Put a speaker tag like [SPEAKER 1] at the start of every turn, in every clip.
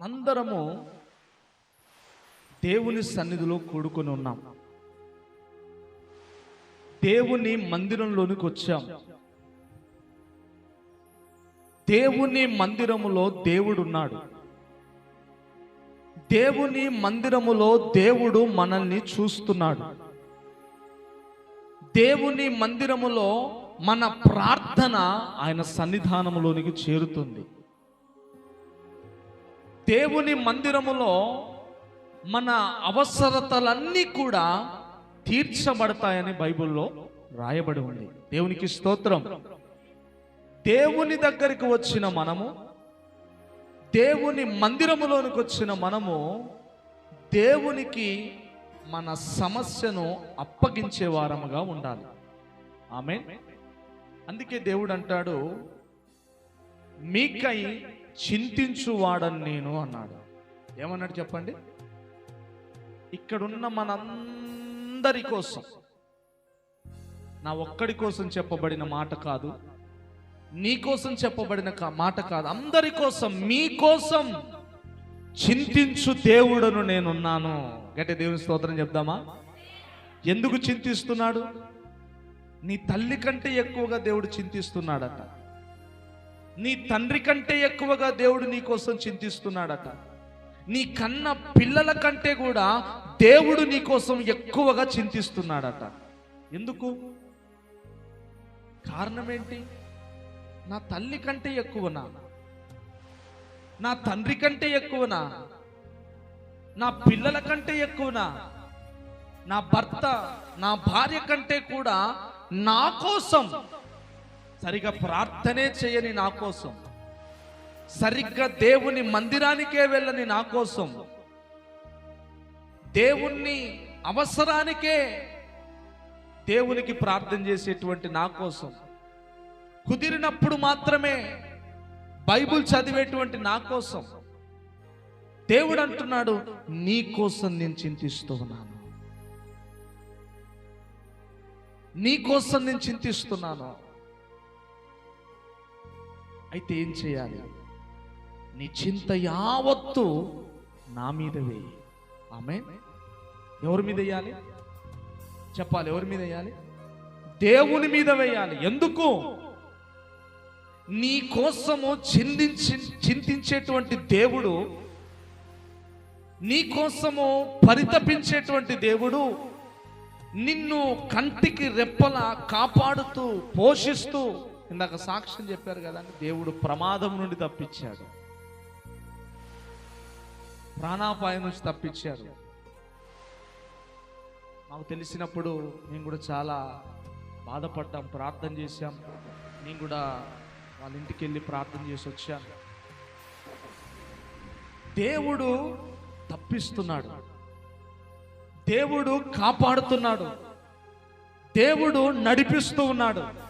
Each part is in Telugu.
[SPEAKER 1] మనందరము దేవుని సన్నిధిలో కూడుకొని ఉన్నాం. దేవుని మందిరంలోనికి వచ్చాం. దేవుని మందిరములో దేవుడు ఉన్నాడు దేవుని మందిరములో దేవుడు మనల్ని చూస్తున్నాడు. దేవుని మందిరములో మన ప్రార్థన ఆయన సన్నిధానములోనికి చేరుతుంది. దేవుని మందిరములో మన అవసరతలన్నీ కూడా తీర్చబడతాయని బైబిల్లో రాయబడి ఉంది. దేవునికి స్తోత్రం. దేవుని దగ్గరికి వచ్చిన మనము దేవుని మందిరములోనికి వచ్చిన మనము దేవునికి మన సమస్యను అప్పగించే వారముగా ఉండాలి. ఆమె అందుకే దేవుడు అంటాడు మీకై చింతించువాడని నేను అన్నాడు. ఏమన్నాడు చెప్పండి? ఇక్కడున్న మనందరి కోసం నా ఒక్కడి కోసం చెప్పబడిన మాట కాదు నీ కోసం చెప్పబడిన కా- మాట కాదు అందరి కోసం మీ కోసం చింతించు దేవుడను నేనున్నాను. గట్టి దేవుని స్తోత్రం చెప్దామా? ఎందుకు చింతిస్తున్నాడు? నీ తల్లి కంటే ఎక్కువగా దేవుడు చింతిస్తున్నాడట. నీ తండ్రి కంటే ఎక్కువగా దేవుడు నీ కోసం చింతిస్తున్నాడట. నీ కన్న పిల్లల కంటే కూడా దేవుడు నీ కోసం ఎక్కువగా చింతిస్తున్నాడట. ఎందుకు? కారణం ఏంటి నా తల్లి కంటే ఎక్కువనా? నా తండ్రి కంటే ఎక్కువనా? నా పిల్లల కంటే ఎక్కువనా? నా భర్త నా భార్య కంటే కూడా నా కోసం సరిగా ప్రార్థనే చేయని నా కోసం. సరిగ్గా దేవుని మందిరానికే వెళ్ళని నా కోసం. దేవుణ్ణి అవసరానికే దేవునికి ప్రార్థన చేసేటువంటి నా కోసం. కుదిరినప్పుడు మాత్రమే బైబుల్ చదివేటువంటి నా కోసం. దేవుడు అంటున్నాడు నీ కోసం నేను చింతిస్తూ ఉన్నాను. నీ కోసం నేను చింతిస్తున్నాను. అయితే ఏం చేయాలి? నీ చింత యావత్తు నా మీద వేయి. ఆమె ఎవరి మీద వేయాలి? చెప్పాలి ఎవరి మీద వేయాలి? దేవుని మీద వేయాలి. ఎందుకు? నీ కోసము చిందించి చింతించేటువంటి దేవుడు నీ కోసము పరితపించేటువంటి దేవుడు నిన్ను కంటికి రెప్పల కాపాడుతూ పోషిస్తూ ఇందాక సాక్ష్యం చెప్పారు కదా దేవుడు ప్రమాదం నుండి తప్పించాడు. ప్రాణాపాయం నుంచి తప్పించారు మాకు తెలిసినప్పుడు మేము కూడా చాలా బాధపడ్డాం ప్రార్థన చేశాం. నేను కూడా వాళ్ళ ఇంటికి వెళ్ళి ప్రార్థన చేసి వచ్చాను దేవుడు తప్పిస్తున్నాడు. దేవుడు కాపాడుతున్నాడు. దేవుడు నడిపిస్తూ ఉన్నాడు.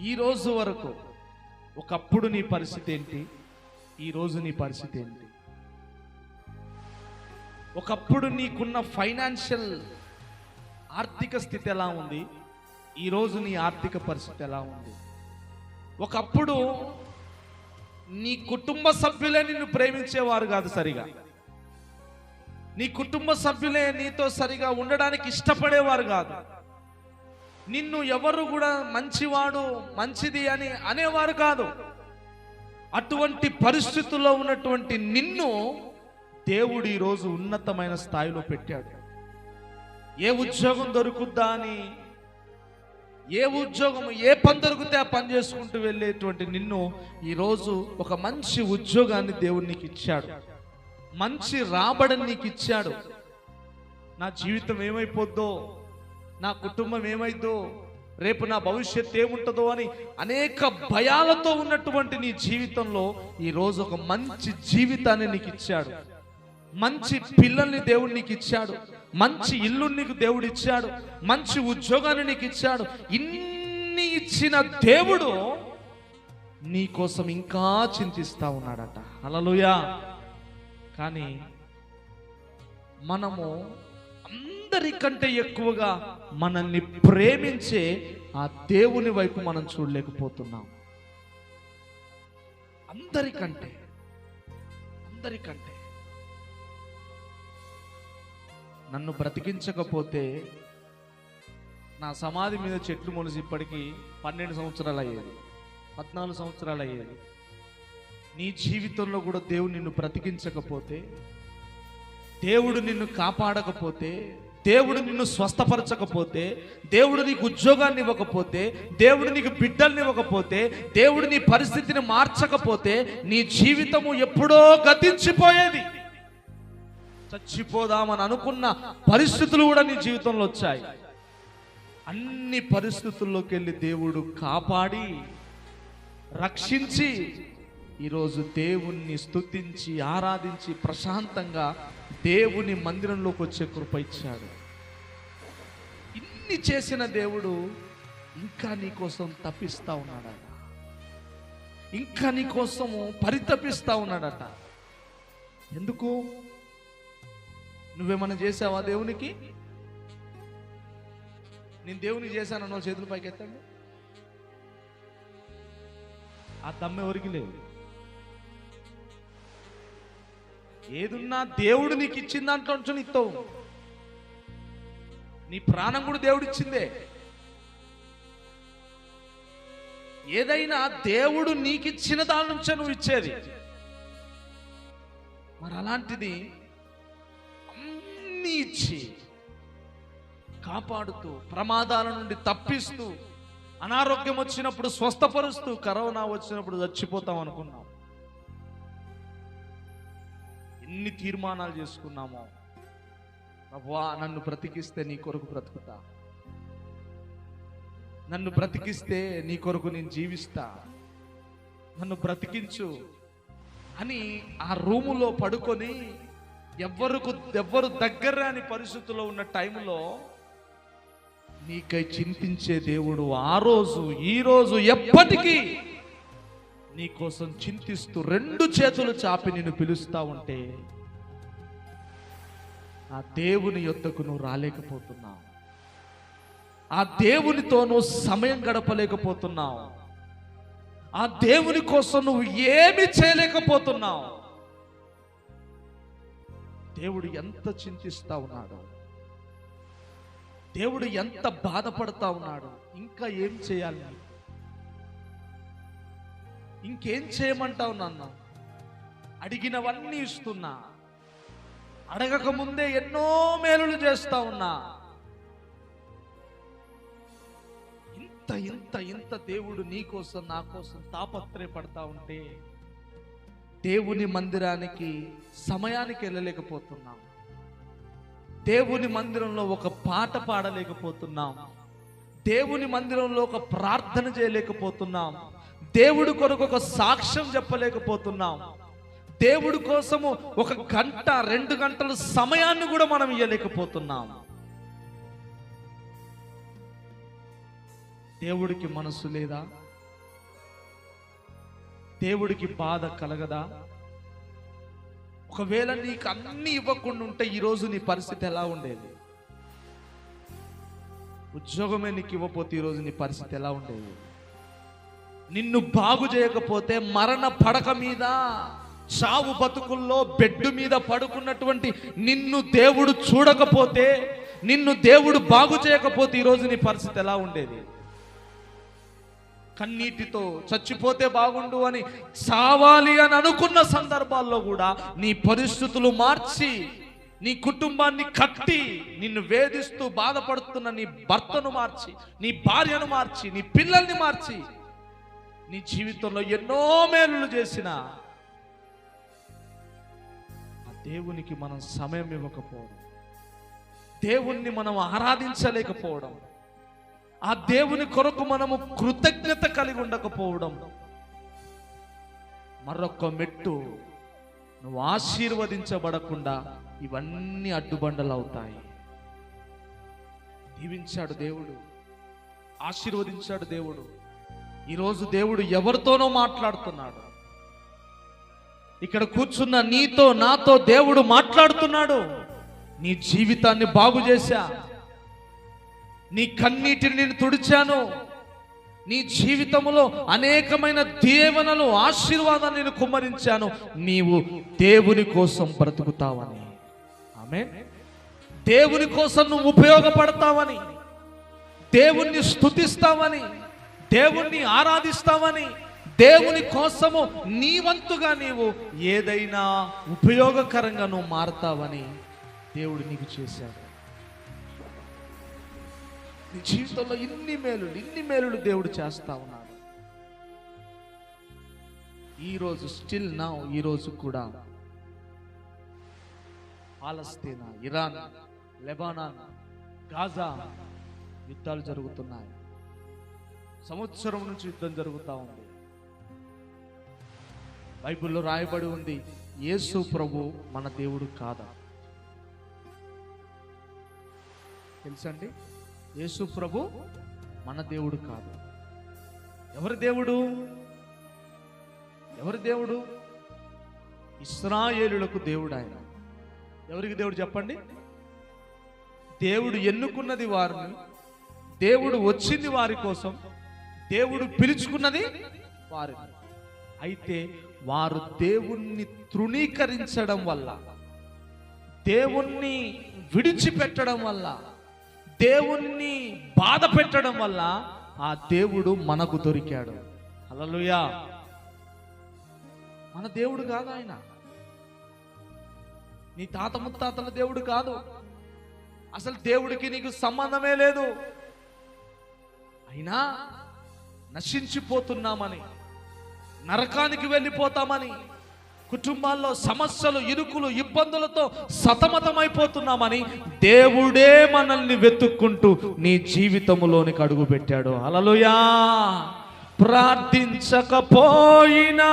[SPEAKER 1] ఈ రోజు వరకు ఒకప్పుడు నీ పరిస్థితి ఏంటి? ఈ రోజు నీ పరిస్థితి ఏంటి? ఒకప్పుడు నీకున్న ఫైనాన్షియల్ ఆర్థిక స్థితి ఎలా ఉంది? ఈరోజు నీ ఆర్థిక పరిస్థితి ఎలా ఉంది? ఒకప్పుడు నీ కుటుంబ సభ్యులే నిన్ను ప్రేమించేవారు కాదు సరిగా. నీ కుటుంబ సభ్యులే నీతో సరిగా ఉండడానికి ఇష్టపడేవారు కాదు. నిన్ను ఎవరు కూడా మంచివాడు మంచిది అని అనేవారు కాదు. అటువంటి పరిస్థితుల్లో ఉన్నటువంటి నిన్ను దేవుడు ఈరోజు ఉన్నతమైన స్థాయిలో పెట్టాడు. ఏ ఉద్యోగం దొరుకుద్దా అని ఏ ఉద్యోగం ఏ పని దొరికితే ఆ పని చేసుకుంటూ వెళ్ళేటువంటి నిన్ను ఈరోజు ఒక మంచి ఉద్యోగాన్ని దేవుడు నీకు ఇచ్చాడు. మంచి రాబడిని నీకు ఇచ్చాడు. నా జీవితం ఏమైపోద్దో? నా కుటుంబం ఏమైందో రేపు నా భవిష్యత్తు ఏముంటుందో అని అనేక భయాలతో ఉన్నటువంటి నీ జీవితంలో ఈరోజు ఒక మంచి జీవితాన్ని నీకు ఇచ్చాడు. మంచి పిల్లల్ని దేవుడు నీకు ఇచ్చాడు. మంచి ఇల్లు నీకు దేవుడు ఇచ్చాడు. మంచి ఉద్యోగాన్ని నీకు ఇచ్చాడు. ఇన్ని ఇచ్చిన దేవుడు నీ కోసం ఇంకా చింతిస్తా ఉన్నాడట. అలలుయా కానీ మనము అందరికంటే ఎక్కువగా మనల్ని ప్రేమించే ఆ దేవుని వైపు మనం చూడలేకపోతున్నాం. అందరికంటే అందరికంటే నన్ను బ్రతికించకపోతే నా సమాధి మీద చెట్లు మొలిసి ఇప్పటికీ పన్నెండు సంవత్సరాలు అయ్యేది పద్నాలుగు సంవత్సరాలు అయ్యేది. నీ జీవితంలో కూడా దేవుడు నిన్ను బ్రతికించకపోతే దేవుడు నిన్ను కాపాడకపోతే దేవుడు నిన్ను స్వస్థపరచకపోతే దేవుడు నీకు ఉద్యోగాన్ని ఇవ్వకపోతే దేవుడు నీకు బిడ్డల్ని ఇవ్వకపోతే దేవుడు నీ పరిస్థితిని మార్చకపోతే నీ జీవితము ఎప్పుడో గతించిపోయేది. చచ్చిపోదామని అనుకున్న పరిస్థితులు కూడా నీ జీవితంలో వచ్చాయి. అన్ని పరిస్థితుల్లోకి వెళ్ళి దేవుడు కాపాడి రక్షించి ఈరోజు దేవుణ్ణి స్తుతించి ఆరాధించి ప్రశాంతంగా దేవుని మందిరంలోకి వచ్చే కృప ఇచ్చాడు. ఇన్ని చేసిన దేవుడు ఇంకా నీకోసం తప్పిస్తా ఉన్నాడట. ఇంకా నీకోసం పరితపిస్తా ఉన్నాడట. ఎందుకు? నువ్వేమన్నా చేసావా దేవునికి? నేను దేవునికి చేశానన్న చేతుల పైకి ఎత్తండి ఆ దమ్మ ఎవరికి లేదు ఏదున్నా దేవుడు నీకు ఇచ్చిన దాంట్లో నుంచి ఇస్తావు నీ ప్రాణం కూడా దేవుడు ఇచ్చిందే ఏదైనా దేవుడు నీకు ఇచ్చిన దాని నుంచే నువ్వు ఇచ్చేది. మరి అలాంటిది అన్ని ఇచ్చి కాపాడుతూ ప్రమాదాల నుండి తప్పిస్తూ అనారోగ్యం వచ్చినప్పుడు స్వస్థపరుస్తూ కరోనా వచ్చినప్పుడు చచ్చిపోతాం అనుకున్నాం. ఎన్ని తీర్మానాలు చేసుకున్నామో. ప్రభువా నన్ను బ్రతికిస్తే నీ కొరకు బ్రతుకుతా. నన్ను బ్రతికిస్తే నీ కొరకు నేను జీవిస్తా. నన్ను బ్రతికించు అని ఆ రూములో పడుకొని ఎవ్వరుకు ఎవ్వరు దగ్గర రాని పరిస్థితుల్లో ఉన్న టైంలో నీకై చింతించే దేవుడు ఆ రోజు ఈ రోజు ఎప్పటికీ నీ కోసం చింతిస్తూ రెండు చేతులు చాపి నిన్ను పిలుస్తా ఉంటే ఆ దేవుని యొద్దకు నువ్వు రాలేకపోతున్నావు. ఆ దేవునితో నువ్వు సమయం గడపలేకపోతున్నావు. ఆ దేవుని కోసం నువ్వు ఏమి చేయలేకపోతున్నావు. దేవుడు ఎంత చింతిస్తా ఉన్నాడు? దేవుడు ఎంత బాధపడతా ఉన్నాడు? ఇంకా ఏం చేయాలి? నీకు? ఇంకేం చేయమంటావు నన్ను? అడిగినవన్నీ ఇస్తున్నా. అడగక ముందే ఎన్నో మేలులు చేస్తా ఉన్నా. ఇంత ఇంత ఇంత దేవుడు నీ కోసం నా కోసం తాపత్రయపడతా ఉంటే దేవుని మందిరానికి సమయానికి వెళ్ళలేకపోతున్నాం. దేవుని మందిరంలో ఒక పాట పాడలేకపోతున్నాం. దేవుని మందిరంలో ఒక ప్రార్థన చేయలేకపోతున్నాం. దేవుడు కొరకు ఒక సాక్ష్యం చెప్పలేకపోతున్నాం. దేవుడి కోసము ఒక గంట రెండు గంటల సమయాన్ని కూడా మనం ఇవ్వలేకపోతున్నాం దేవుడికి మనసు లేదా? దేవుడికి బాధ కలగదా? ఒకవేళ నీకు అన్ని ఇవ్వకుండా ఉంటే ఈరోజు నీ పరిస్థితి ఎలా ఉండేది? ఉద్యోగమే నీకు ఇవ్వకపోతే ఈరోజు నీ పరిస్థితి ఎలా ఉండేది? నిన్ను బాగు చేయకపోతే మరణ పడక మీద చావు బతుకుల్లో బెడ్ మీద పడుకున్నటువంటి నిన్ను దేవుడు చూడకపోతే నిన్ను దేవుడు బాగు చేయకపోతే ఈరోజు నీ పరిస్థితి ఎలా ఉండేది? కన్నీటితో చచ్చిపోతే బాగుండు అని చావాలి అని అనుకున్న సందర్భాల్లో కూడా నీ పరిస్థితులు మార్చి నీ కుటుంబాన్ని కట్టి నిన్ను వేధిస్తూ బాధపడుతున్న నీ భర్తను మార్చి నీ భార్యను మార్చి నీ పిల్లల్ని మార్చి నీ జీవితంలో ఎన్నో మేలులు చేసిన ఆ దేవునికి మనం సమయం ఇవ్వకపోవడం. దేవుణ్ణి మనం ఆరాధించలేకపోవడం. ఆ దేవుని కొరకు మనము కృతజ్ఞత కలిగి ఉండకపోవడం. మరొక మెట్టు నువ్వు ఆశీర్వదించబడకుండా ఇవన్నీ అడ్డుబండలు అవుతాయి దీవించాడు దేవుడు ఆశీర్వదించాడు దేవుడు. ఈరోజు దేవుడు ఎవరితోనో మాట్లాడుతున్నాడు. ఇక్కడ కూర్చున్న నీతో నాతో దేవుడు మాట్లాడుతున్నాడు. నీ జీవితాన్ని బాగు చేశా. నీ కన్నీటిని నేను తుడిచాను. నీ జీవితంలో అనేకమైన దేవనలు ఆశీర్వాదాన్ని నేను కుమ్మరించాను. నీవు దేవుని కోసం బ్రతుకుతావని. ఆమె దేవుని కోసం నువ్వు ఉపయోగపడతావని. దేవుణ్ణి స్తుతిస్తావని. దేవుణ్ణి ఆరాధిస్తావని దేవుని కోసము నీ వంతుగా నీవు ఏదైనా ఉపయోగకరంగా నువ్వు మారతావని దేవుడు నీకు చేశాడు. నీ జీవితంలో ఇన్ని మేలులు ఇన్ని మేలులు దేవుడు చేస్తా ఉన్నాడు. ఈరోజు స్టిల్ నా ఈరోజు కూడా పాలస్తీనా ఇరాన్ లెబానాన్ గాజా యుద్ధాలు జరుగుతున్నాయి. సంవత్సరం నుంచి యుద్ధం జరుగుతూ ఉంది. బైబిల్లో రాయబడి ఉంది యేసు ప్రభు మన దేవుడు కాదా? తెలుసండి? యేసు ప్రభు మన దేవుడు కాదు. ఎవరి దేవుడు? ఎవరి దేవుడు? ఇస్రాయేలులకు దేవుడు ఆయన. ఎవరికి దేవుడు చెప్పండి? దేవుడు ఎన్నుకున్నది వారిని దేవుడు వచ్చింది వారి కోసం దేవుడు పిలుచుకున్నది వారు అయితే వారు దేవుణ్ణి తృణీకరించడం వల్ల దేవుణ్ణి విడిచిపెట్టడం వల్ల దేవుణ్ణి బాధ పెట్టడం వల్ల ఆ దేవుడు మనకు దొరికాడు. అలలుయా మన దేవుడు కాదు ఆయన. నీ తాత ముత్తాతల దేవుడు కాదు. అసలు దేవుడికి నీకు సంబంధమే లేదు. అయినా నశించిపోతున్నామని నరకానికి వెళ్ళిపోతామని కుటుంబాల్లో సమస్యలు ఇరుకులు ఇబ్బందులతో సతమతమైపోతున్నామని దేవుడే మనల్ని వెతుక్కుంటూ నీ జీవితంలోనికి అడుగుపెట్టాడు. అలలుయా ప్రార్థించకపోయినా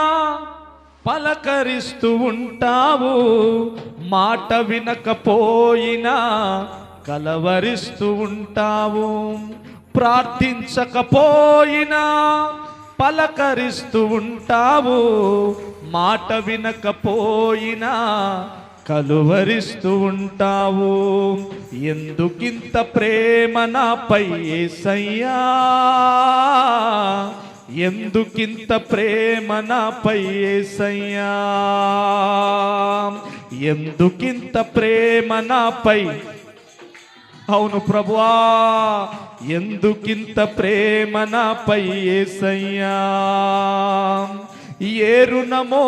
[SPEAKER 1] పలకరిస్తూ ఉంటావు మాట వినకపోయినా కలవరిస్తూ ఉంటావు. ప్రార్థించకపోయినా పలకరిస్తూ ఉంటావు మాట వినకపోయినా కలువరిస్తూ ఉంటావు. ఎందుకింత ప్రేమ నాపై ఏసయ్యా? ఎందుకింత ప్రేమ నాపై ఏసయ్యా? ఎందుకింత ప్రేమ నాపై అవును ప్రభువా. ఎందుకింత ప్రేమ నాపై ఏసయ్యా? ఏ రుణమో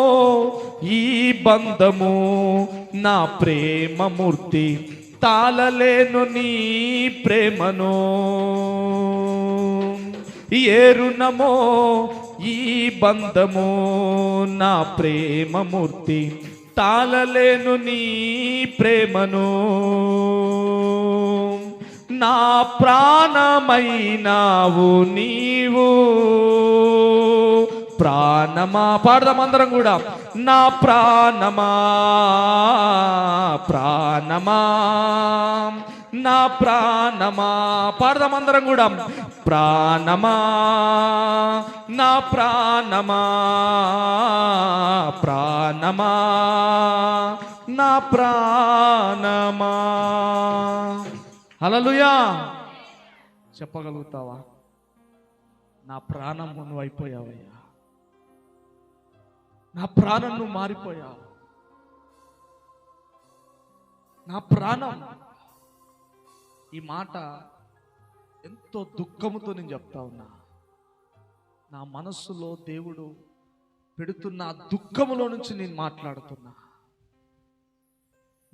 [SPEAKER 1] ఈ బంధము నా ప్రేమమూర్తి తాళలేను నీ ప్రేమను. ఏ రుణమో ఈ బంధము నా ప్రేమమూర్తి తాళలేను నీ ప్రేమను. నా ప్రాణమైనావు నీవు. ప్రాణమా పాడదాం అందరం కూడా. నా ప్రాణమా ప్రాణమా. నా ప్రాణమా? పాడదాం అందరం కూడా. ప్రాణమా? నా ప్రాణమా? ప్రాణమా? నా ప్రాణమా? హల్లెలూయా. చెప్పగలుగుతావా? నా ప్రాణం నువ్వు అయిపోయావయ్యా. నా ప్రాణం నువ్వు మారిపోయావు. నా ప్రాణం ఈ మాట ఎంతో దుఃఖముతో నేను చెప్తా ఉన్నా. నా మనస్సులో దేవుడు పెడుతున్న ఆ దుఃఖములో నుంచి నేను మాట్లాడుతున్నా.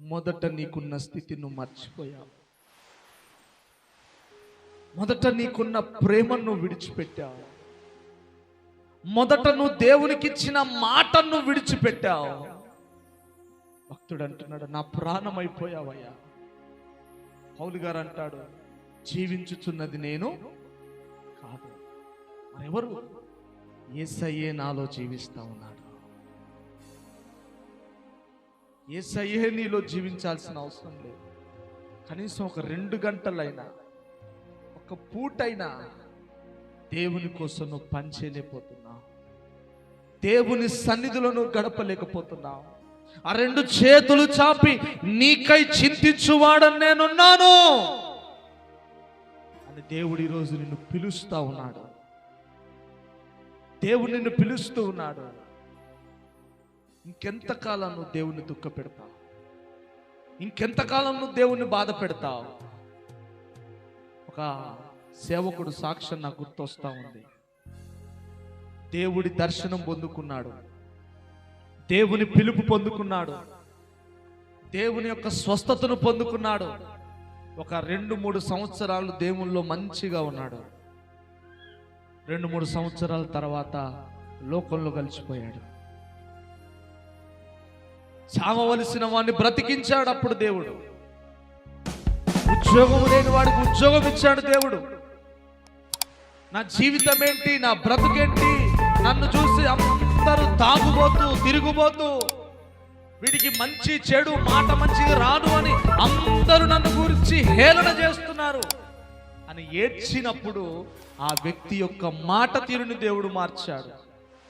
[SPEAKER 1] మొదట నీకున్న స్థితి నువ్వు మర్చిపోయావు. మొదట నీకున్న ప్రేమను నువ్వు విడిచిపెట్టావు. మొదట నువ్వు దేవునికి ఇచ్చిన మాటను విడిచిపెట్టావు. భక్తుడు అంటున్నాడు నా ప్రాణం అయిపోయావయ్యా. పౌలు గారు అంటాడు జీవించుచున్నది నేను కాదు. మరెవరు? ఏసయ్యే నాలో జీవిస్తా ఉన్నాడు. ఏసయ్యే నీలో జీవించాల్సిన అవసరం లేదు. కనీసం ఒక రెండు గంటలైనా ఒక పూటైనా దేవుని కోసం నువ్వు పనిచేయలేకపోతున్నావు దేవుని సన్నిధిలో నువ్వు గడపలేకపోతున్నావు. ఆ రెండు చేతులు చాపి నీకై చింతించువాడని నేనున్నాను. అని దేవుడు ఈరోజు నిన్ను పిలుస్తా ఉన్నాడు. దేవుడు నిన్ను పిలుస్తూ ఉన్నాడు. ఇంకెంతకాలం నువ్వు దేవుణ్ణి దుఃఖ పెడతావు? ఇంకెంతకాలం నువ్వు దేవుణ్ణి బాధ పెడతావు? ఒక సేవకుడు సాక్ష్యం నాకు గుర్తొస్తా ఉంది. దేవుడి దర్శనం పొందుకున్నాడు. దేవుని పిలుపు పొందుకున్నాడు. దేవుని యొక్క స్వస్థతను పొందుకున్నాడు. ఒక రెండు మూడు సంవత్సరాలు దేవుల్లో మంచిగా ఉన్నాడు. రెండు మూడు సంవత్సరాల తర్వాత లోకంలో కలిసిపోయాడు. చావవలసిన వాడిని బ్రతికించాడు అప్పుడు దేవుడు. ఉద్యోగం లేని వాడికి ఉద్యోగం ఇచ్చాడు దేవుడు. నా జీవితం ఏంటి? నా బ్రతుకేంటి? నన్ను చూసి అందరూ తాగుబోతూ తిరుగుబోతూ వీడికి మంచి చెడు మాట మంచిది రాను అని అందరూ నన్ను గురించి హేళన చేస్తున్నారు అని ఏడ్చినప్పుడు ఆ వ్యక్తి యొక్క మాట తీరుని దేవుడు మార్చాడు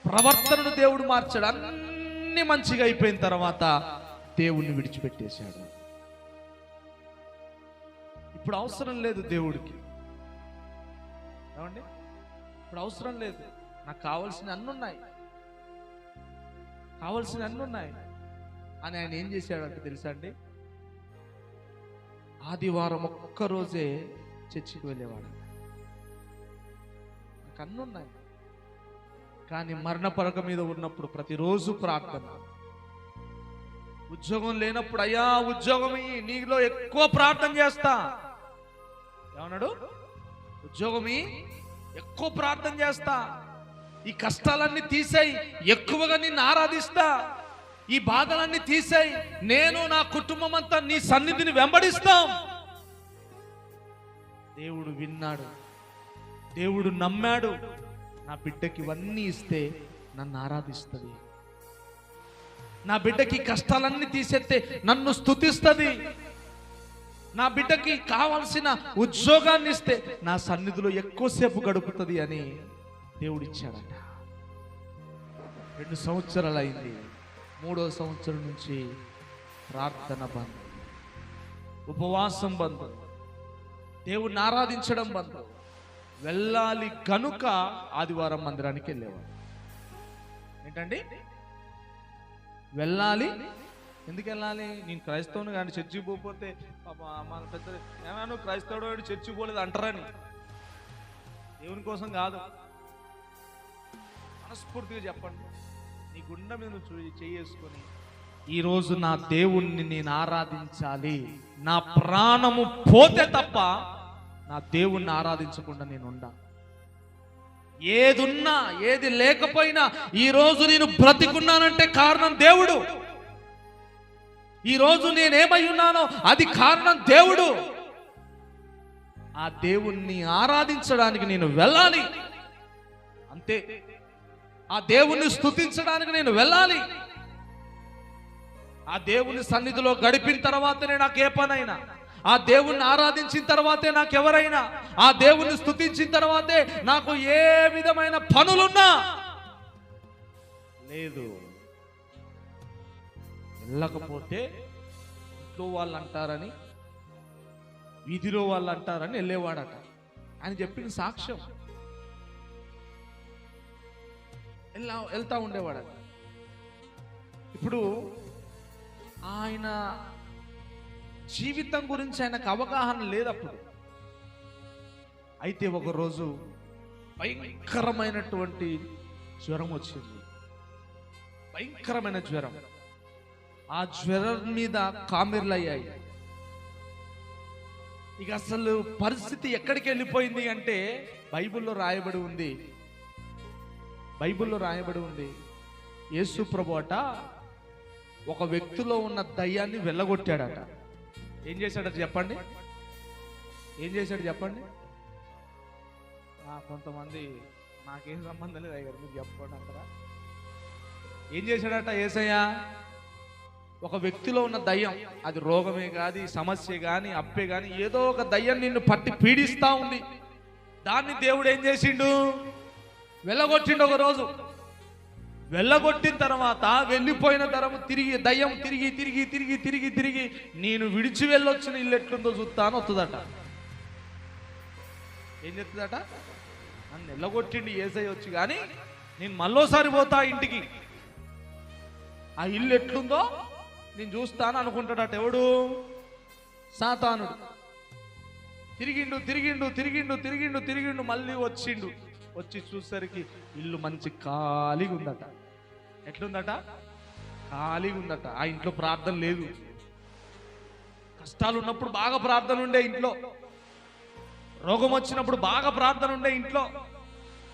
[SPEAKER 1] ప్రవర్తనను దేవుడు మార్చాడు అన్ని మంచిగా అయిపోయిన తర్వాత దేవుణ్ణి విడిచిపెట్టేశాడు. ఇప్పుడు అవసరం లేదు దేవుడికి. ఏమండి? ఇప్పుడు అవసరం లేదు. నాకు కావాల్సిన అన్ని ఉన్నాయి కావాల్సిన అన్ని ఉన్నాయి. అని ఆయన ఏం చేశాడంటే తెలుసా అండి? ఆదివారం ఒక్క రోజే చర్చికి వెళ్ళేవాడు. నాకు అన్ని ఉన్నాయి. కానీ మరణ పరక మీద ఉన్నప్పుడు ప్రతిరోజు ప్రార్థన. ఉద్యోగం లేనప్పుడు అయ్యా ఉద్యోగం నీలో ఎక్కువ ప్రార్థన చేస్తా. ఏమన్నాడు? ఉద్యోగమి ఎక్కువ ప్రార్థన చేస్తా. ఈ కష్టాలన్నీ తీసేయి. ఎక్కువగా నిన్ను ఆరాధిస్తా. ఈ బాధలన్నీ తీసేయి. నేను నా కుటుంబం అంతా నీ సన్నిధిని వెంబడిస్తాం. దేవుడు విన్నాడు. దేవుడు నమ్మాడు. నా బిడ్డకి ఇవన్నీ ఇస్తే నన్ను ఆరాధిస్తుంది. నా బిడ్డకి కష్టాలన్నీ తీసేస్తే నన్ను స్తుతిస్తుంది. నా బిడ్డకి కావలసిన ఉద్యోగాన్ని ఇస్తే నా సన్నిధిలో ఎక్కువసేపు గడుపుతుంది అని దేవుడు ఇచ్చాడట రెండు సంవత్సరాలు అయింది మూడో సంవత్సరం నుంచి ప్రార్థన బంధం ఉపవాసం బంధం దేవుణ్ణి ఆరాధించడం బంధం వెళ్ళాలి కనుక ఆదివారం మందిరానికి వెళ్ళేవాడు. ఏంటండి? వెళ్ళాలి. ఎందుకు వెళ్ళాలి? నేను క్రైస్తవుని కానీ చర్చి పోతే పాప మన పెద్ద ఏమన్నా నువ్వు క్రైస్తవుడు చర్చి పోలేదు అంటారని. దేవుని కోసం కాదు. మనస్ఫూర్తిగా చెప్పండి. నీ గుండె మీద చూ- చేసుకొని ఈ రోజు నా దేవుణ్ణి నేను ఆరాధించాలి. నా ప్రాణము పోతే తప్ప నా దేవుణ్ణి ఆరాధించకుండా నేను ఉండా. ఏదున్నా ఏది లేకపోయినా ఈ రోజు నేను బ్రతికున్నానంటే కారణం దేవుడు. ఈ రోజు నేనేమై ఉన్నానో అది కారణం దేవుడు. ఆ దేవుణ్ణి ఆరాధించడానికి నేను వెళ్ళాలి. అంతే. ఆ దేవుణ్ణి స్థుతించడానికి నేను వెళ్ళాలి. ఆ దేవుని సన్నిధిలో గడిపిన తర్వాతనే నాకు ఏ పనైనా ఆ దేవుణ్ణి ఆరాధించిన తర్వాతే నాకు ఎవరైనా ఆ దేవుణ్ణి స్థుతించిన తర్వాతే నాకు ఏ విధమైన పనులున్నా లేదు. వెళ్ళకపోతే ఇంట్లో వాళ్ళు అంటారని వీధిలో వాళ్ళు అంటారని వెళ్ళేవాడట. ఆయన చెప్పిన సాక్ష్యం. వెళ్ళా వెళ్తూ ఉండేవాడు ఇప్పుడు ఆయన జీవితం గురించి ఆయనకు అవగాహన లేదు అప్పుడు అయితే ఒకరోజు భయంకరమైనటువంటి జ్వరం వచ్చింది. భయంకరమైన జ్వరం. ఆ జ్వరం మీద కామెర్లు అయ్యాయి ఇక అసలు పరిస్థితి ఎక్కడికి వెళ్ళిపోయింది అంటే బైబిల్లో రాయబడి ఉంది. బైబిల్లో రాయబడి ఉంది. యేసు ప్రభు అట ఒక వ్యక్తిలో ఉన్న దయ్యాన్ని వెళ్ళగొట్టాడట. ఏం చేశాడట చెప్పండి? ఏం చేశాడు చెప్పండి? కొంతమంది నాకేం సంబంధం లేదు అయ్యారు మీరు చెప్పండి అంటారా? ఏం చేశాడట ఏసయ్య? ఒక వ్యక్తిలో ఉన్న దయ్యం అది రోగమే కాదు సమస్య కానీ అప్పే కానీ ఏదో ఒక దయ్యం నిన్ను పట్టి పీడిస్తా ఉంది. దాన్ని దేవుడు ఏం చేసిండు? వెళ్ళగొట్టిండు ఒక రోజు. వెళ్ళగొట్టిన తర్వాత వెళ్ళిపోయిన తరము తిరిగి దయ్యం తిరిగి తిరిగి తిరిగి తిరిగి తిరిగి నేను విడిచి వెళ్ళొచ్చిన ఇల్లు ఎట్లుందో చూస్తాను వస్తుందట. ఏం చెప్తుందట? నన్ను వెళ్ళగొట్టిండి ఏసై వచ్చి కానీ నేను మళ్ళోసారి పోతా ఇంటికి. ఆ ఇల్లు ఎట్లుందో నేను చూస్తాను అనుకుంటాడట ఎవడు? సాతానుడు. తిరిగిండు తిరిగిండు తిరిగిండు తిరిగిండు తిరిగిండు మళ్ళీ వచ్చిండు. వచ్చి చూసరికి ఇల్లు మంచి ఖాళీగా ఉందట ఎట్లుందట? ఖాళీగా ఉందట ఆ ఇంట్లో ప్రార్థన లేదు. కష్టాలు ఉన్నప్పుడు బాగా ప్రార్థన ఉండే ఇంట్లో. రోగం వచ్చినప్పుడు బాగా ప్రార్థన ఉండే ఇంట్లో.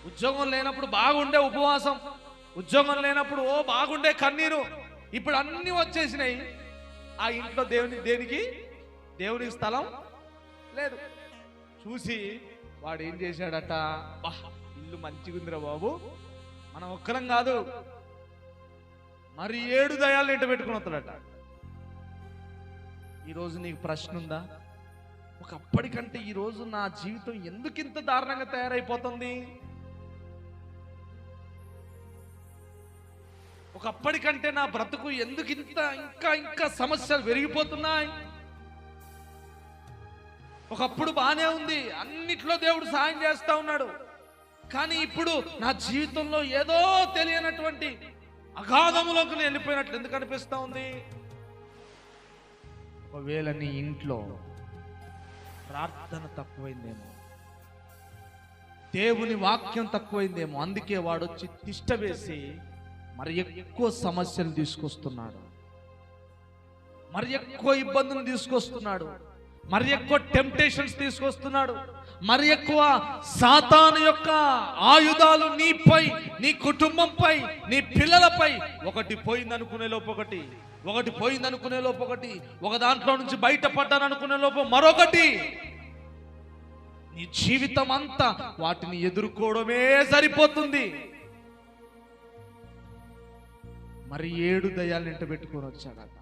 [SPEAKER 1] ఉద్యోగం లేనప్పుడు బాగుండే ఉపవాసం. ఉద్యోగం లేనప్పుడు ఓ బాగుండే కన్నీరు. ఇప్పుడు అన్ని వచ్చేసినాయి. ఆ ఇంట్లో దేవుని దేనికి? దేవునికి స్థలం లేదు. చూసి వాడు ఏం చేశాడట? బా ఇల్లు మంచిగుందిరా బాబు. మనం ఒక్కరం కాదు. మరి ఏడు దయాలు ఇంట పెట్టుకుని వస్తాడట. ఈరోజు నీకు ప్రశ్న ఉందా? ఒకప్పటికంటే ఈరోజు నా జీవితం ఎందుకు ఇంత దారుణంగా తయారైపోతుంది? ఒకప్పటికంటే నా బ్రతుకు ఎందుకు ఇంత ఇంకా ఇంకా సమస్యలు పెరిగిపోతున్నాయి ఒకప్పుడు బానే ఉంది. అన్నిట్లో దేవుడు సాయం చేస్తా ఉన్నాడు. కానీ ఇప్పుడు నా జీవితంలో ఏదో తెలియనటువంటి అగాధములోకి నేను వెళ్ళిపోయినట్లు ఎందుకు అనిపిస్తూ ఉంది? ఒకవేళ నీ ఇంట్లో ప్రార్థన తక్కువైందేమో దేవుని వాక్యం తక్కువైందేమో అందుకే వాడు వచ్చి తిష్ట వేసి మరి ఎక్కువ సమస్యలు తీసుకొస్తున్నాడు. మరి ఎక్కువ ఇబ్బందులు తీసుకొస్తున్నాడు. మరి ఎక్కువ టెంప్టేషన్స్ తీసుకొస్తున్నాడు. మరి ఎక్కువ సాతాను యొక్క ఆయుధాలు నీపై నీ కుటుంబంపై నీ పిల్లలపై ఒకటి పోయిందనుకునే లోపు ఒకటి ఒకటి పోయిందనుకునే లోపు ఒకటి ఒక దాంట్లో నుంచి బయటపడ్డాననుకునే లోపు మరొకటి. నీ జీవితం అంతా వాటిని ఎదుర్కోవడమే సరిపోతుంది. మరి ఏడు దయాలు ఇంట పెట్టుకొని వచ్చాడట.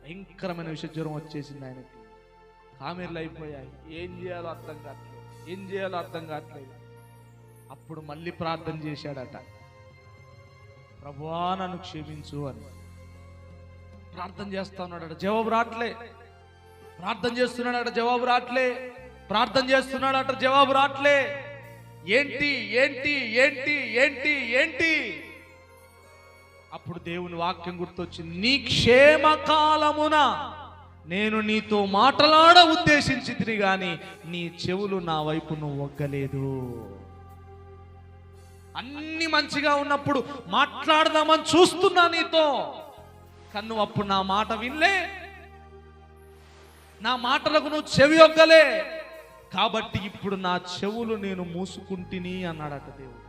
[SPEAKER 1] భయంకరమైన విష జ్వరం వచ్చేసింది ఆయనకి. కామెర్లు అయిపోయాయి. ఏం చేయాలో అర్థం కావట్లేదు. ఏం చేయాలో అర్థం కావట్లేదు. అప్పుడు మళ్ళీ ప్రార్థన చేశాడట. ప్రభువా నన్ను క్షమించు అని. ప్రార్థన చేస్తా ఉన్నాడట. జవాబు రావట్లే. ప్రార్థన చేస్తున్నాడట. జవాబు రావట్లే. ప్రార్థన చేస్తున్నాడట. జవాబు రావట్లే. ఏంటి ఏంటి ఏంటి ఏంటి ఏంటి? అప్పుడు దేవుని వాక్యం గుర్తొచ్చింది. నీ క్షేమకాలమున నేను నీతో మాటలాడ ఉద్దేశించింది కానీ నీ చెవులు నా వైపు నువ్వు ఒగ్గలేదు. అన్ని మంచిగా ఉన్నప్పుడు మాట్లాడదామని చూస్తున్నా నీతో. కన్ను అప్పుడు నా మాట వినలే. నా మాటలకు నువ్వు చెవి ఒగ్గలే. కాబట్టి ఇప్పుడు నా చెవులు నేను మూసుకుంటుని అన్నాడట దేవుడు.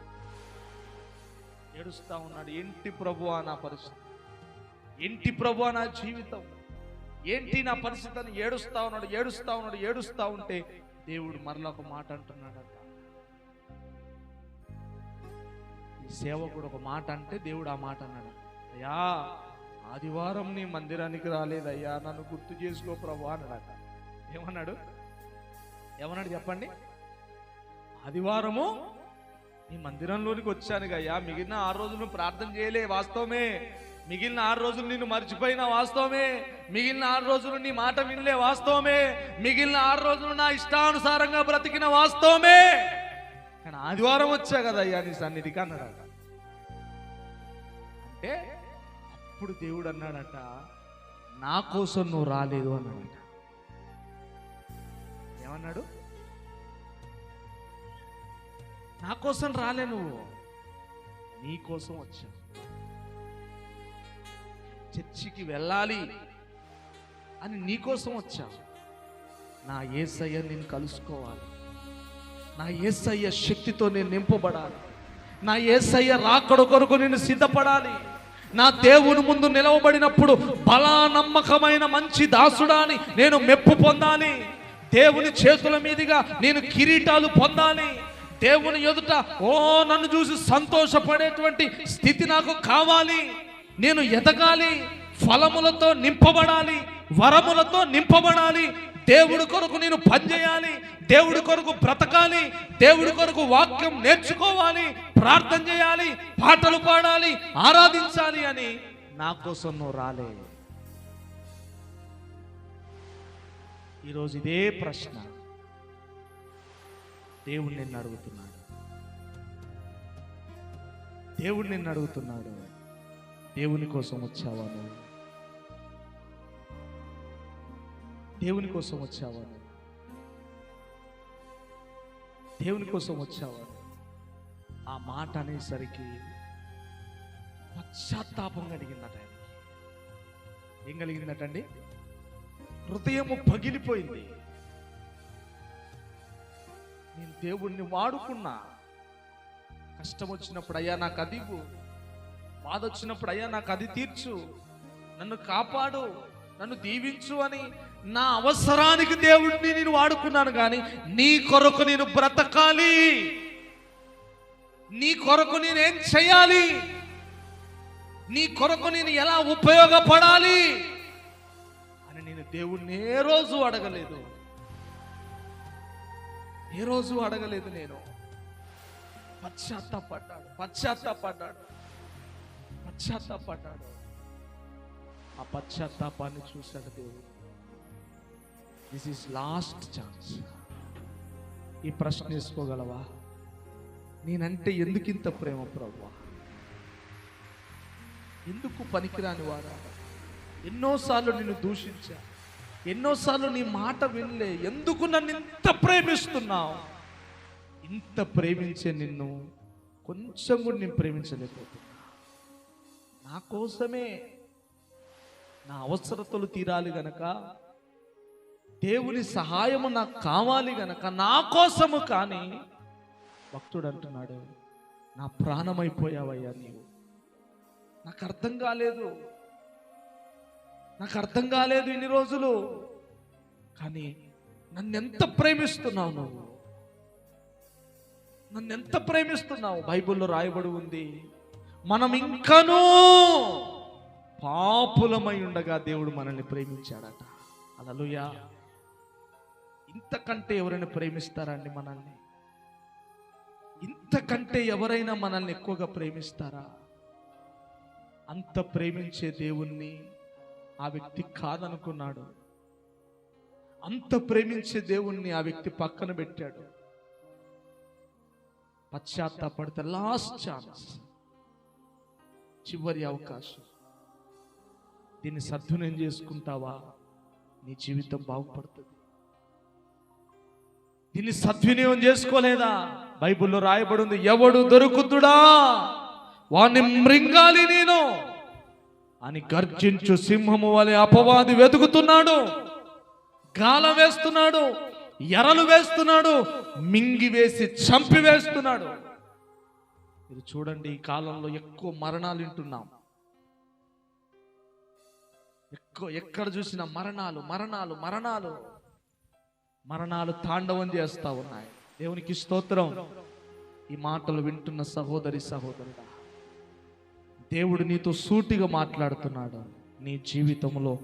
[SPEAKER 1] ఏడుస్తా ఉన్నాడు ఏంటి ప్రభు నా పరిస్థితి? ఏంటి ప్రభు నా జీవితం? ఏంటి నా పరిస్థితి అని ఏడుస్తా ఉన్నాడు ఏడుస్తా ఉన్నాడు ఏడుస్తా ఉంటే దేవుడు మరలా ఒక మాట అంటున్నాడట. ఈ సేవకుడు ఒక మాట అంటే దేవుడు ఆ మాట అన్నాడు. అయ్యా ఆదివారం నీ మందిరానికి రాలేదయ్యా నన్ను గుర్తు చేసుకో ప్రభు అన్నాడట. ఏమన్నాడు? ఏమన్నాడు చెప్పండి? ఆదివారము నీ మందిరంలోనికి వచ్చాను అయ్యా మిగిలిన ఆరు రోజును ప్రార్థన చేయలే వాస్తవమే. మిగిలిన ఆరు రోజులు నిన్ను మర్చిపోయిన వాస్తవమే. మిగిలిన ఆరు రోజులు నీ మాట వినలే వాస్తవమే. మిగిలిన ఆరు రోజులు నా ఇష్టానుసారంగా బ్రతికిన వాస్తవమే. కానీ ఆదివారం వచ్చా కదా అయ్యా నీ సన్నిధికి అన్నాడట. అంటే అప్పుడు దేవుడు అన్నాడట నా కోసం నువ్వు రాలేదు అన్నాడట. ఏమన్నాడు? నా కోసం రాలే నువ్వు. నీ కోసం వచ్చావు. చర్చికి వెళ్ళాలి అని నీకోసం వచ్చా? నా ఏసయ్య నేను కలుసుకోవాలి. నా ఏసయ్య శక్తితో నేను నింపబడాలి. నా ఏసయ్య రాకడ కొరకు నేను సిద్ధపడాలి. నా దేవుని ముందు నిలవబడినప్పుడు బలా నమ్మకమైన మంచి దాసుడాని నేను మెప్పు పొందాలి. దేవుని చేతుల మీదుగా నేను కిరీటాలు పొందాలి. దేవుని ఎదుట ఓ నన్ను చూసి సంతోషపడేటువంటి స్థితి నాకు కావాలి. నేను ఎదగాలి ఫలములతో నింపబడాలి వరములతో నింపబడాలి. దేవుడి కొరకు నేను పనిచేయాలి దేవుడి కొరకు బ్రతకాలి దేవుడి కొరకు వాక్యం నేర్చుకోవాలి ప్రార్థన చేయాలి పాటలు పాడాలి ఆరాధించాలి అని నా కోసం నువ్వు రాలే. ఈరోజు ఇదే ప్రశ్న. దేవుడు నిన్ను అడుగుతున్నాడు. దేవుడు నిన్ను అడుగుతున్నాడు. దేవుని కోసం వచ్చావా నువ్వు దేవుని కోసం వచ్చావా నువ్వు? దేవుని కోసం వచ్చావా ఆ మాట అనేసరికి పశ్చాత్తాపం కలిగిందట ఆయనకి. ఏం కలిగిందటండి? హృదయము పగిలిపోయింది. నేను దేవుణ్ణి వాడుకున్నా. కష్టం వచ్చినప్పుడు అయ్యా నాకు అదిగు. బాధ వచ్చినప్పుడు అయ్యా నాకు అది తీర్చు. నన్ను కాపాడు నన్ను దీవించు అని నా అవసరానికి దేవుడిని నేను వాడుకున్నాను కానీ నీ కొరకు నేను బ్రతకాలి. నీ కొరకు నేనేం చేయాలి? నీ కొరకు నేను ఎలా ఉపయోగపడాలి? అని నేను దేవుణ్ణి ఏ రోజు అడగలేదు. ఏ రోజు అడగలేదు నేను. పశ్చాత్తాపడ్డాడు పశ్చాత్తాపడ్డాడు పశ్చాత్తాపడ్డాడు. ఆ పశ్చాత్తాపాన్ని చూశాడు దేవుడు. దిస్ ఈస్ లాస్ట్ ఛాన్స్ ఈ ప్రశ్న వేసుకోగలవా? నేనంటే ఎందుకింత ప్రేమ ప్రభు? ఎందుకు పనికిరాని వారా? ఎన్నోసార్లు నిన్ను దూషించా. ఎన్నోసార్లు నీ మాట వినలే. ఎందుకు నన్ను ఇంత ప్రేమిస్తున్నావు? ఇంత ప్రేమించే నిన్ను కొంచెం కూడా నేను ప్రేమించలేకపోతున్నా. నా కోసమే నా అవసరతలు తీరాలి గనక దేవుని సహాయము నాకు కావాలి గనక నా కోసము కానీ భక్తుడు అంటున్నాడు నా ప్రాణమైపోయావయ్యా నీవు. నాకు అర్థం కాలేదు. నాకు అర్థం కాలేదు ఇన్ని రోజులు. కానీ నన్నెంత ప్రేమిస్తున్నావు నువ్వు? నన్నెంత ఎంత ప్రేమిస్తున్నావు? బైబిల్లో రాయబడి ఉంది. మనం ఇంకనూ పాపులమై ఉండగా దేవుడు మనల్ని ప్రేమించాడట. అలలుయా ఇంతకంటే ఎవరైనా ప్రేమిస్తారా అండి మనల్ని? ఇంతకంటే ఎవరైనా మనల్ని ఎక్కువగా ప్రేమిస్తారా? అంత ప్రేమించే దేవుణ్ణి ఆ వ్యక్తి కాదనుకున్నాడు. అంత ప్రేమించే దేవుణ్ణి ఆ వ్యక్తి పక్కన పెట్టాడు. పశ్చాత్తాపడితే లాస్ట్ ఛాన్స్. చివరి అవకాశం. దీన్ని సద్వినియోగం చేసుకుంటావా? నీ జీవితం బాగుపడుతుంది. దీన్ని సద్వినియోగం చేసుకోలేదా? బైబిల్లో రాయబడి ఉంది ఎవడు దొరుకుతుడా? వాణ్ణి మృంగాలి నేను. అని గర్జించు సింహము వలె అపవాది వెతుకుతున్నాడు గాల వేస్తున్నాడు ఎరలు వేస్తున్నాడు మింగి వేసి చంపి వేస్తున్నాడు. మీరు చూడండి ఈ కాలంలో ఎక్కువ మరణాలు వింటున్నాం. ఎక్కువ ఎక్కడ చూసినా మరణాలు మరణాలు మరణాలు. మరణాలు తాండవం చేస్తా ఉన్నాయి. దేవునికి స్తోత్రం. ఈ మాటలు వింటున్న సహోదరి సహోదరుడా దేవుడు నీతో సూటిగా మాట్లాడుతున్నాడు. నీ జీవితంలో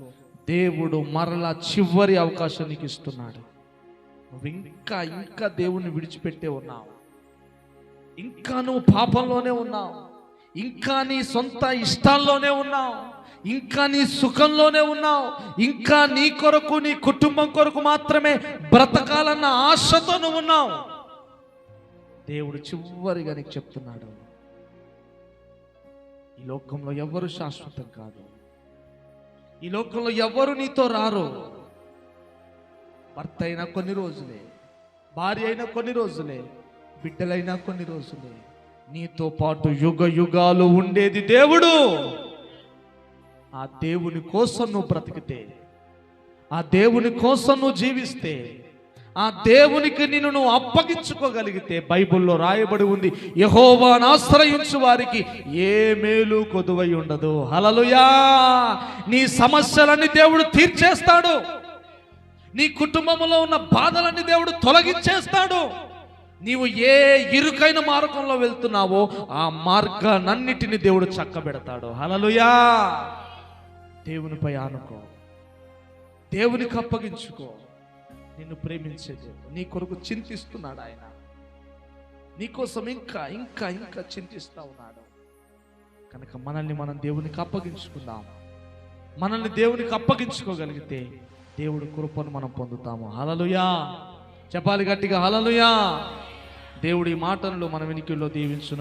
[SPEAKER 1] దేవుడు మరలా చివరి అవకాశం నీకు ఇస్తున్నాడు. నువ్వు ఇంకా ఇంకా దేవుణ్ణి విడిచిపెట్టే ఉన్నావు. ఇంకా నువ్వు పాపంలోనే ఉన్నావు. ఇంకా నీ సొంత ఇష్టాల్లోనే ఉన్నావు. ఇంకా నీ సుఖంలోనే ఉన్నావు. ఇంకా నీ కొరకు నీ కుటుంబం కొరకు మాత్రమే బ్రతకాలన్న ఆశతో నువ్వు ఉన్నావు. దేవుడు చివరిగా నీకు చెప్తున్నాడు. ఈ లోకంలో ఎవరు శాశ్వతం కాదు. ఈ లోకంలో ఎవరు నీతో రారు? భర్త అయినా కొన్ని రోజులే భార్య అయినా కొన్ని రోజులే బిడ్డలైనా కొన్ని రోజులే. నీతో పాటు యుగ యుగాలు ఉండేది దేవుడు. ఆ దేవుని కోసం నువ్వు బ్రతికితే ఆ దేవుని కోసం నువ్వు జీవిస్తే ఆ దేవునికి నిన్ను నువ్వు అప్పగించుకోగలిగితే బైబిల్లో రాయబడి ఉంది యహోవాను ఆశ్రయించు వారికి ఏ మేలు కొదువై ఉండదు. హలలుయా నీ సమస్యలన్నీ దేవుడు తీర్చేస్తాడు. నీ కుటుంబంలో ఉన్న బాధలన్నీ దేవుడు తొలగించేస్తాడు. నీవు ఏ ఇరుకైన మార్గంలో వెళ్తున్నావో ఆ మార్గానన్నిటిని దేవుడు చక్కబెడతాడు. హలలుయా దేవునిపై ఆనుకో. దేవునికి అప్పగించుకో. నిన్ను ప్రేమించే దేవుడు. నీ కొరకు చింతిస్తున్నాడు ఆయన. నీకోసం ఇంకా ఇంకా ఇంకా చింతిస్తా ఉన్నాడు. కనుక మనల్ని మనం దేవునికి అప్పగించుకుందాం. మనల్ని దేవునికి అప్పగించుకోగలిగితే దేవుడి కృపను మనం పొందుతాము. హలలుయా చెప్పాలి గట్టిగా హలలుయా దేవుడి మాటలను మన వెనికిలో దీవించును.